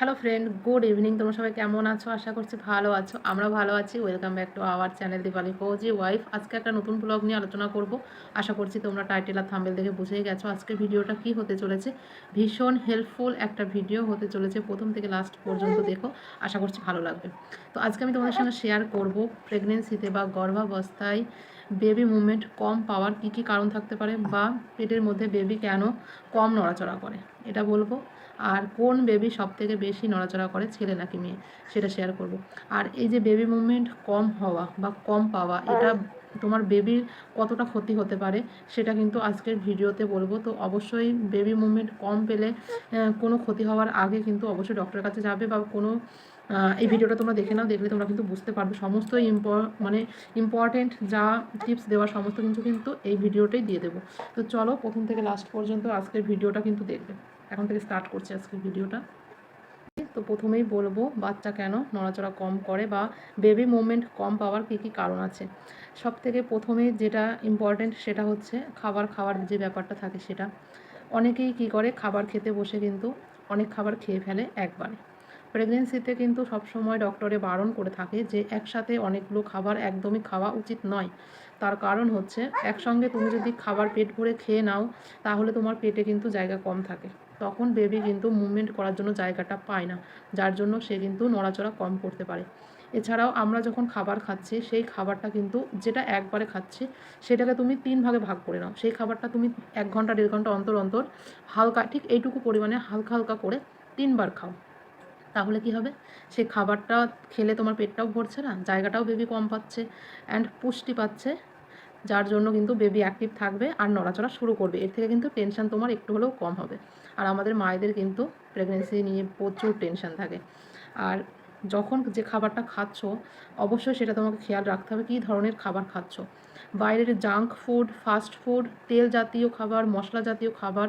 Hello friend good evening তোমরা সবাই কেমন আছো? আশা করছি ভালো আছো। আমরা ভালো আছি। Welcome back to our channel Dipali Fauji wife আজকে একটা নতুন ব্লগ নিয়ে আলোচনা করব। আশা করছি তোমরা টাইটেল আর থাম্বেল দেখে বুঝেই গেছো আজকে ভিডিওটা কি হতে চলেছে। ভীষণ হেল্পফুল একটা ভিডিও হতে চলেছে প্রথম থেকে লাস্ট পর্যন্ত, দেখো। আশা করছি ভালো লাগবে। তো আজকে আমি তোমাদের সঙ্গে শেয়ার করব প্রেগনেন্সিতে বা গর্ভাবস্থায় বেবি মুভমেন্ট কম পাওয়ার কী কী কারণ থাকতে পারে বা পেটের মধ্যে বেবি কেন কম নড়াচড়া করে। এটা বলব। আর কোন বেবি সব থেকে বেশি নড়াচড়া করে ছেলে নাকি মেয়ে? সেটা শেয়ার করব। আর এই যে বেবি মুভমেন্ট কম হওয়া বা কম পাওয়া এটা তোমার বেবির কতটা ক্ষতি হতে পারে সেটা কিন্তু আজকের ভিডিওতে বলব। তো অবশ্যই বেবি মুভমেন্ট কম পেলে কোনো ক্ষতি হওয়ার আগে কিন্তু অবশ্যই ডক্টরের কাছে যাবে বা কোনো এই ভিডিওটা তোমরা দেখে নাও দেখলে তোমরা কিন্তু বুঝতে পারবে। সমস্ত ইম্প মানে ইম্পর্টেন্ট যা টিপস দেওয়া সমস্ত কিছু কিন্তু এই ভিডিওটাই দিয়ে দেবো। তো চলো প্রথম থেকে লাস্ট পর্যন্ত আজকের ভিডিওটা কিন্তু দেখবে। এখন থেকে স্টার্ট করছি আজকে ভিডিওটা তো প্রথমেই বলব, বাচ্চা কেন নড়াচড়া কম করে বা বেবি মুভমেন্ট কম পাওয়ার কী কী কারণ আছে? সব থেকে প্রথমে যেটা ইম্পর্টেন্ট সেটা হচ্ছে খাবার খাওয়ার যে ব্যাপারটা থাকে সেটা। অনেকেই কি করে, খাবার খেতে বসে কিন্তু অনেক খাবার খেয়ে ফেলে একবারে। প্রেগনেন্সিতে কিন্তু সবসময় ডক্টরে বারণ করে থাকে যে একসাথে অনেকগুলো খাবার একদমই খাওয়া উচিত নয়। তার কারণ হচ্ছে একসঙ্গে তুমি যদি খাবার পেট ভরে খেয়ে নাও, তাহলে তোমার পেটে কিন্তু জায়গা কম থাকে। তখন বেবি কিন্তু মুভমেন্ট করার জন্য জায়গাটা পায় না, যার জন্য সে কিন্তু নড়াচড়া কম করতে পারে। এছাড়াও আমরা যখন খাবার খাচ্ছি, সেই খাবারটা কিন্তু যেটা একবারে খাচ্ছি, সেটাকে তুমি তিন ভাগে ভাগ করে নাও। সেই খাবারটা তুমি এক ঘণ্টা, দেড় ঘণ্টা অন্তর অন্তর হালকা, ঠিক এইটুকু পরিমাণে হালকা হালকা করে তিনবার খাও। তাহলে কি হবে? সেই খাবারটা খেলে তোমার পেটটাও ভরছে না, জায়গাটাও বেবি কম পাচ্ছে অ্যান্ড পুষ্টি পাচ্ছে, যার জন্য কিন্তু বেবি অ্যাক্টিভ থাকবে আর নড়াচড়া শুরু করবে। এর থেকে কিন্তু টেনশন তোমার একটু হলেও কম হবে। আর আমাদের মায়েদের কিন্তু প্রেগনেন্সি নিয়ে প্রচুর টেনশন থাকে। আর যখন যে খাবারটা খাচ্ছ, অবশ্যই সেটা তোমাকে খেয়াল রাখতে হবে কী ধরনের খাবার খাচ্ছ। বাইরের জাঙ্ক ফুড ফাস্ট ফুড তেল জাতীয় খাবার, মশলা জাতীয় খাবার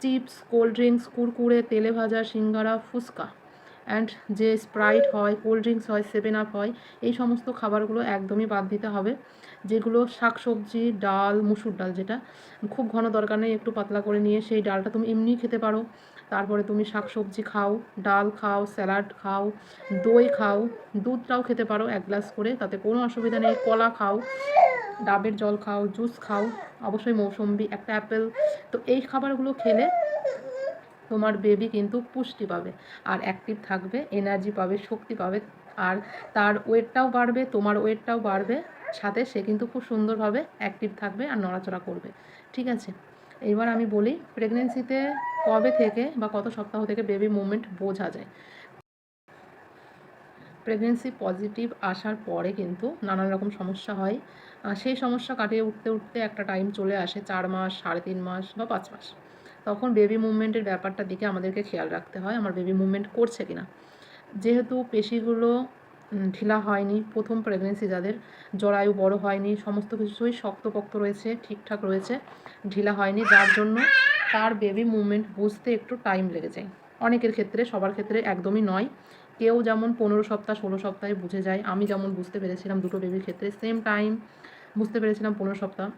চিপস কোল্ড ড্রিঙ্কস কুরকুরে, তেলে ভাজা, সিঙ্গারা, ফুচকা। অ্যান্ড যে স্প্রাইট হয় কোল্ড ড্রিঙ্কস হয় সেভেন আপ হয়, এই সমস্ত খাবারগুলো একদমই বাদ দিতে হবে। যেগুলো শাকসবজি, ডাল, মুসুর ডাল যেটা, খুব ঘন দরকার নেই, একটু পাতলা করে নিয়ে সেই ডালটা তুমি এমনি খেতে পারো। তারপরে তুমি শাকসবজি খাও, ডাল খাও, স্যালাড খাও, দই খাও, দুধটাও খেতে পারো এক গ্লাস করে, তাতে কোনো অসুবিধা নেই। কলা খাও, ডাবের জল খাও, জুস খাও, অবশ্যই মৌসম্বি, একটা অ্যাপেল। তো এই খাবারগুলো খেলে তোমার বেবি কিন্তু পুষ্টি পাবে। আর অ্যাক্টিভ থাকবে এনার্জি পাবে, শক্তি পাবে। আর তার ওয়েটটাও বাড়বে, তোমার ওয়েটটাও বাড়বে। সাথে সে কিন্তু খুব সুন্দরভাবে অ্যাক্টিভ থাকবে আর নড়াচড়া করবে। ঠিক আছে? এইবার আমি বলি প্রেগনেন্সিতে কবে থেকে বা কত সপ্তাহ থেকে বেবি মুভমেন্ট বোঝা যায়। প্রেগনেন্সি পজিটিভ আসার পরে কিন্তু নানান রকম সমস্যা হয়। সেই সমস্যা কাটিয়ে উঠতে উঠতে একটা টাইম চলে আসে চার মাস, সাড়ে তিন মাস বা পাঁচ মাস। তখন বেবি মুভমেন্টের ব্যাপারটার দিকে আমাদেরকে খেয়াল রাখতে হয়, আমার বেবি মুভমেন্ট করছে কি না যেহেতু পেশিগুলো ঢিলা হয়নি, প্রথম প্রেগনেন্সি যাদের, জরায়ু বড় হয়নি, সমস্ত কিছুই শক্তপোক্ত রয়েছে, ঠিকঠাক রয়েছে, ঢিলা হয়নি, যার জন্য তার বেবি মুভমেন্ট বুঝতে একটু টাইম লেগে যায়। অনেকের ক্ষেত্রে, সবার ক্ষেত্রে একদমই নয়। কেউ যেমন পনেরো সপ্তাহ, ষোলো সপ্তাহে বুঝে যায়, আমি যেমন বুঝতে পেরেছিলাম দুটো বেবির ক্ষেত্রে সেম টাইম বুঝতে পেরেছিলাম পনেরো সপ্তাহ।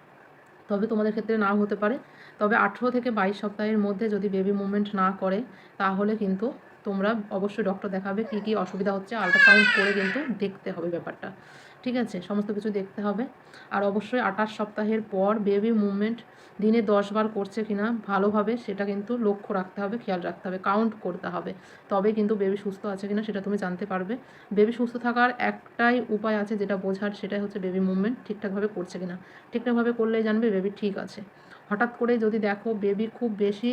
তবে তোমাদের ক্ষেত্রে নাও হতে পারে। তবে আঠেরো থেকে বাইশ সপ্তাহের মধ্যে যদি বেবি মুভমেন্ট না করে, তাহলে কিন্তু তোমরা অবশ্যই ডক্টর দেখাবে কী কী অসুবিধা হচ্ছে আল্ট্রাসাউন্ড করে কিন্তু দেখতে হবে ব্যাপারটা। ঠিক আছে? সমস্ত কিছু দেখতে হবে। আর অবশ্যই আঠাশ সপ্তাহের পর বেবি মুভমেন্ট দিনে দশ বার করছে কিনা ভালোভাবে সেটা কিন্তু লক্ষ্য রাখতে হবে, খেয়াল রাখতে হবে কাউন্ট করতে হবে। তবে কিন্তু বেবি সুস্থ আছে কিনা সেটা তুমি জানতে পারবে। বেবি সুস্থ থাকার একটাই উপায় আছে যেটা বোঝার, সেটাই হচ্ছে বেবি মুভমেন্ট ঠিকঠাকভাবে করছে কিনা। ঠিকঠাকভাবে করলেই জানবে বেবি ঠিক আছে। হঠাৎ করে যদি দেখো বেবি খুব বেশি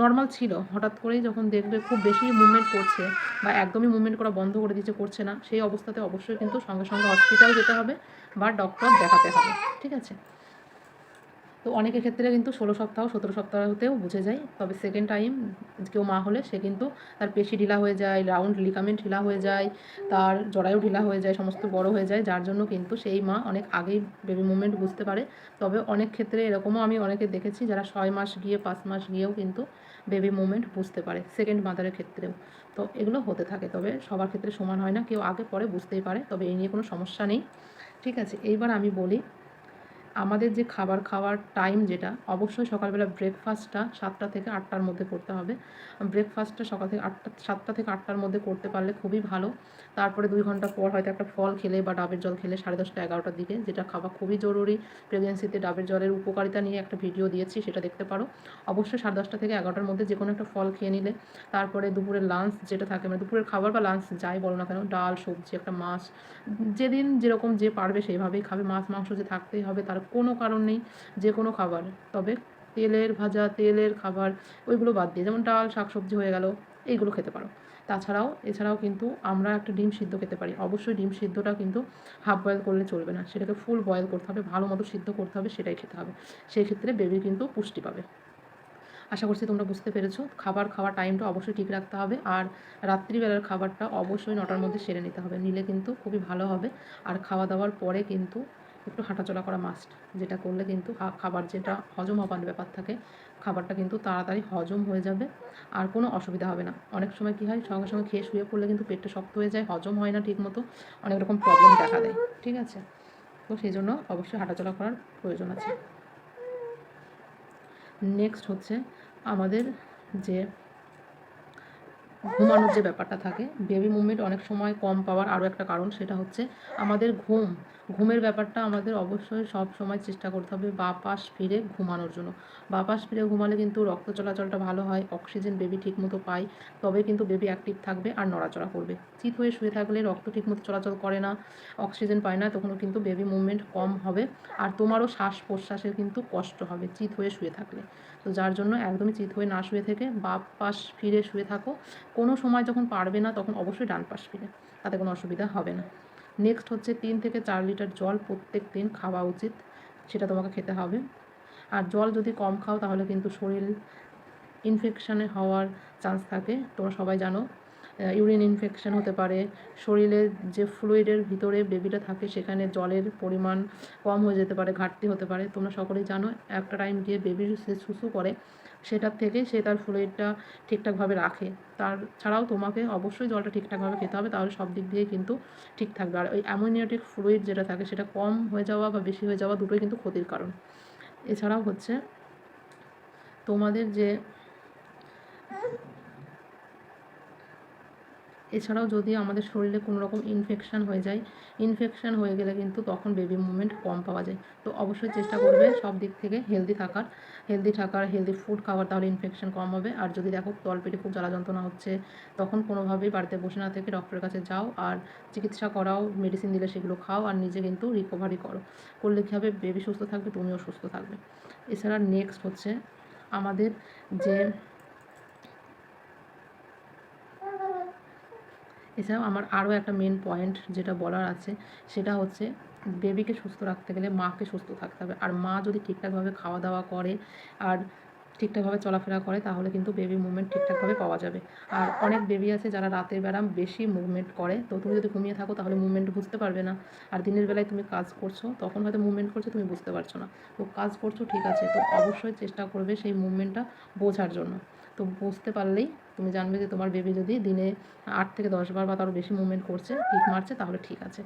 নর্মাল ছিল। হঠাৎ করেই যখন দেখবে খুব বেশি মুভমেন্ট করছে বা একদমই মুভমেন্ট করা বন্ধ করে দিচ্ছে করছে না, সেই অবস্থাতে অবশ্যই কিন্তু সঙ্গে সঙ্গে হসপিটাল যেতে হবে বা ডক্টর দেখাতে হবে। ঠিক আছে? তো অনেকের ক্ষেত্রে কিন্তু ষোলো সপ্তাহ, সতেরো সপ্তাহতেও বুঝে যায়। তবে সেকেন্ড টাইম কেউ মা হলে সে কিন্তু তার পেশি ঢিলা হয়ে যায় রাউন্ড লিগামেন্ট ঢিলা হয়ে যায়, তার জরায়ু ঢিলা হয়ে যায়, সমস্ত বড় হয়ে যায়। যার জন্য কিন্তু সেই মা অনেক আগেই বেবি মুভমেন্ট বুঝতে পারে। তবে অনেক ক্ষেত্রে এরকমও আমি অনেকে দেখেছি যারা ছয় মাস গিয়ে, পাঁচ মাস গিয়েও কিন্তু বেবি মুভমেন্ট বুঝতে পারে সেকেন্ড মাদারের ক্ষেত্রেও। তো এগুলো হতে থাকে, তবে সবার ক্ষেত্রে সমান হয় না। কেউ আগে, পরে বুঝতেই পারে, তবে এই নিয়ে কোনো সমস্যা নেই। ঠিক আছে, এইবার আমি বলি আমাদের যে খাবার খাওয়ার টাইম যেটা, অবশ্যই সকালবেলা ব্রেকফাস্টটা সাতটা থেকে আটটার মধ্যে করতে হবে। ব্রেকফাস্টটা সকাল থেকে আটটা, সাতটা থেকে আটটার মধ্যে করতে পারলে খুবই ভালো। তারপরে দুই ঘণ্টা পর হয়তো একটা ফল খেলে বা ডাবের জল খেলে সাড়ে দশটা, এগারোটার দিকে, যেটা খাওয়া খুবই জরুরি। প্রেগনেন্সিতে ডাবের জলের উপকারিতা নিয়ে একটা ভিডিও দিয়েছি, সেটা দেখতে পারো। অবশ্যই সাড়ে দশটা থেকে এগারোটার মধ্যে যে কোনো একটা ফল খেয়ে নিলে, তারপরে দুপুরের লাঞ্চ যেটা থাকে মানে দুপুরের খাবার বা লাঞ্চ যাই বলো না কেন, ডাল, সবজি, একটা মাছ, যেদিন যেরকম যে পারবে সেইভাবেই খাবে। মাছ, মাংস যে থাকতেই হবে, তার কোনো কারণ নেই, যে কোনো খাবার। তবে তেলের ভাজা, তেলের খাবার, ওইগুলো বাদ দিয়ে, যেমন ডাল শাক সবজি হয়ে গেল, এইগুলো খেতে পারো। তাছাড়াও, এছাড়াও কিন্তু আমরা একটা ডিম সিদ্ধ খেতে পারি। অবশ্যই ডিম সিদ্ধটা কিন্তু হাফ বয়েল করলে চলবে না। সেটাকে ফুল বয়েল করতে হবে, ভালো মতো সিদ্ধ করতে হবে, সেটাই খেতে হবে। সেই ক্ষেত্রে বেবি কিন্তু পুষ্টি পাবে। আশা করছি তোমরা বুঝতে পেরেছ। খাবার খাওয়ার টাইমটা অবশ্যই ঠিক রাখতে হবে। আর রাত্রিবেলার খাবারটা অবশ্যই নটার মধ্যে সেরে নিতে হবে। নিলে কিন্তু খুবই ভালো হবে। আর খাওয়া দাওয়ার পরে কিন্তু একটু হাঁটাচলা করা মাস্ট যেটা করলে কিন্তু খাবার যেটা হজম হবার ব্যাপার থাকে, খাবারটা কিন্তু তাড়াতাড়ি হজম হয়ে যাবে, আর কোনো অসুবিধা হবে না। অনেক সময় কী হয়, সঙ্গে সঙ্গে খেয়ে শুয়ে পড়লে কিন্তু পেটটা শক্ত হয়ে যায়, হজম হয় না ঠিক মতো, অনেক রকম প্রবলেম দেখা দেয়, ঠিক আছে? তো সেই জন্য অবশ্যই হাঁটাচলা করার প্রয়োজন আছে। নেক্সট হচ্ছে আমাদের যে ঘুমানোর যে ব্যাপারটা থাকে বেবি মুভমেন্ট অনেক সময় কম পাওয়ার আরও একটা কারণ, সেটা হচ্ছে আমাদের ঘুম। ঘুমের ব্যাপারটা আমাদের অবশ্যই সব সময় চেষ্টা করতে হবে বা পাশ ফিরে ঘুমানোর জন্য। বা পাশ ফিরে ঘুমালে কিন্তু রক্ত চলাচলটা ভালো হয় অক্সিজেন বেবি ঠিকমতো পায়, তবে কিন্তু বেবি অ্যাক্টিভ থাকবে আর নড়াচড়া করবে। চিত হয়ে শুয়ে থাকলে রক্ত ঠিকমতো চলাচল করে না অক্সিজেন পায় না, তখনও কিন্তু বেবি মুভমেন্ট কম হবে আর তোমারও শ্বাস প্রশ্বাসের কিন্তু কষ্ট হবে চিত হয়ে শুয়ে থাকলে। তো যার জন্য একদমই চিত হয়ে না শুয়ে থেকে বাপ পাশ ফিরে শুয়ে থাকো। কোনো সময় যখন পারবে না, তখন অবশ্যই ডান পাশ ফিরে, তাতে কোনো অসুবিধা হবে না। নেক্সট হচ্ছে তিন থেকে চার লিটার জল প্রত্যেক দিন খাওয়া উচিত, সেটা তোমাকে খেতে হবে। আর জল যদি কম খাও, তাহলে কিন্তু শরীর ইনফেকশানে হওয়ার চান্স থাকে। তোমরা সবাই জানো ইউরিন ইনফেকশন হতে পারে। শরীরে যে ফ্লুইডের ভিতরে বেবিটা থাকে, সেখানে জলের পরিমাণ কম হয়ে যেতে পারে, ঘাটতি হতে পারে। তোমরা সকলেই জানো, একটা টাইম গিয়ে বেবির সে শুশু করে সেটার থেকে সে তার ফ্লুইডটা ঠিকঠাকভাবে রাখে। তার ছাড়াও তোমাকে অবশ্যই জলটা ঠিকঠাকভাবে খেতে হবে, তাহলে সব দিক দিয়ে কিন্তু ঠিক থাকবে। আর ওই অ্যামোনিয়াটিক ফ্লুইড যেটা থাকে, সেটা কম হয়ে যাওয়া বা বেশি হয়ে যাওয়া দুটোই কিন্তু ক্ষতির কারণ। এছাড়াও হচ্ছে তোমাদের যে এছাড়াও যদি আমাদের শরীরে কোনো রকম ইনফেকশান হয়ে যায় ইনফেকশান হয়ে গেলে কিন্তু তখন বেবি মুভমেন্ট কম পাওয়া যায়। তো অবশ্যই চেষ্টা করবে সব দিক থেকে হেলদি থাকার হেলদি থাকার হেলদি ফুড খাবার তাহলে ইনফেকশন কম হবে। আর যদি দেখো তলপেটে খুব জ্বালা যন্ত্রণা হচ্ছে, তখন কোনোভাবেই বাড়িতে বসে না থেকে ডক্টরের কাছে যাও আর চিকিৎসা করাও মেডিসিন দিলে সেগুলো খাও আর নিজে কিন্তু রিকভারি করো। করলে কী হবে? বেবি সুস্থ থাকবে, তুমিও সুস্থ থাকবে। এছাড়া নেক্সট হচ্ছে আমাদের যে এছাড়াও আমার আরও একটা মেন পয়েন্ট যেটা বলার আছে, সেটা হচ্ছে বেবিকে সুস্থ রাখতে গেলে মাকে সুস্থ থাকতে হবে। আর মা যদি ঠিকঠাকভাবে খাওয়া দাওয়া করে আর ঠিকঠাকভাবে চলাফেরা করে, তাহলে কিন্তু বেবি মুভমেন্ট ঠিকঠাকভাবে পাওয়া যাবে। আর অনেক বেবি আছে যারা রাতের বেলা বেশি মুভমেন্ট করে। তো তুমি যদি ঘুমিয়ে থাকো, তাহলে মুভমেন্ট বুঝতে পারবে না। আর দিনের বেলায় তুমি কাজ করছ, তখন হয়তো মুভমেন্ট করছ, তুমি বুঝতে পারছ না। তো কাজ করছ, ঠিক আছে। তো অবশ্যই চেষ্টা করবে সেই মুভমেন্টটা বোঝার জন্য। তো বুঝতে পারলেই তুমি জানবে যে তোমার বেবি যদি দিনে আট থেকে দশ বার বা তারও বেশি মুভমেন্ট করছে কিক মারছে, তাহলে ঠিক আছে।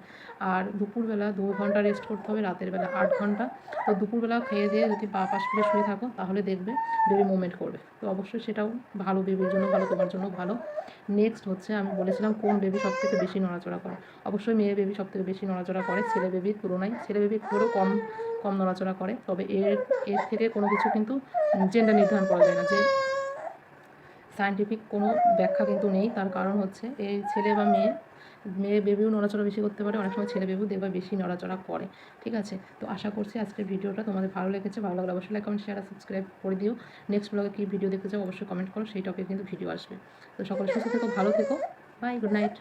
আর দুপুরবেলা দু ঘণ্টা রেস্ট করতে হবে, রাতের বেলা আট ঘণ্টা। তো দুপুরবেলা খেয়ে দিয়ে যদি পা পাশ ফিরে শুয়ে থাকো, তাহলে দেখবে বেবি মুভমেন্ট করবে। তো অবশ্যই সেটাও ভালো বেবির জন্য ভালো, তোমার জন্য ভালো। নেক্সট হচ্ছে আমি বলেছিলাম কোন বেবি সব থেকে বেশি নড়াচড়া করে। অবশ্যই মেয়ে বেবি সব থেকে বেশি নড়াচড়া করে, ছেলে বেবির তুলনায়। ছেলে বেবি একটু কম কম নড়াচড়া করে। তবে এর এর থেকে কোনো কিছু কিন্তু জেন্ডার নির্ধারণ করা যায় না। যে সায়েন্টিফিক কোনো ব্যাখ্যা কিন্তু নেই। তার কারণ হচ্ছে, এই ছেলে বা মেয়ে মেয়ে বেবিও নড়াচড়া বেশি করতে পারে, অনেক সময় ছেলে বেবিও দেখবে বেশি নড়াচড়া করে, ঠিক আছে? তো আশা করছি আজকের ভিডিওটা তোমাদের ভালো লেগেছে। ভালো লাগলে অবশ্যই লাইক কমেন্ট শেয়ার সাবস্ক্রাইব করে দিও। নেক্সট ব্লগে কী ভিডিও দেখতে চাও অবশ্যই কমেন্ট করো, সেই টপিকে কিন্তু ভিডিও আসবে। তো সকলে সুস্থ থেকো, ভালো থেকো। Bye good night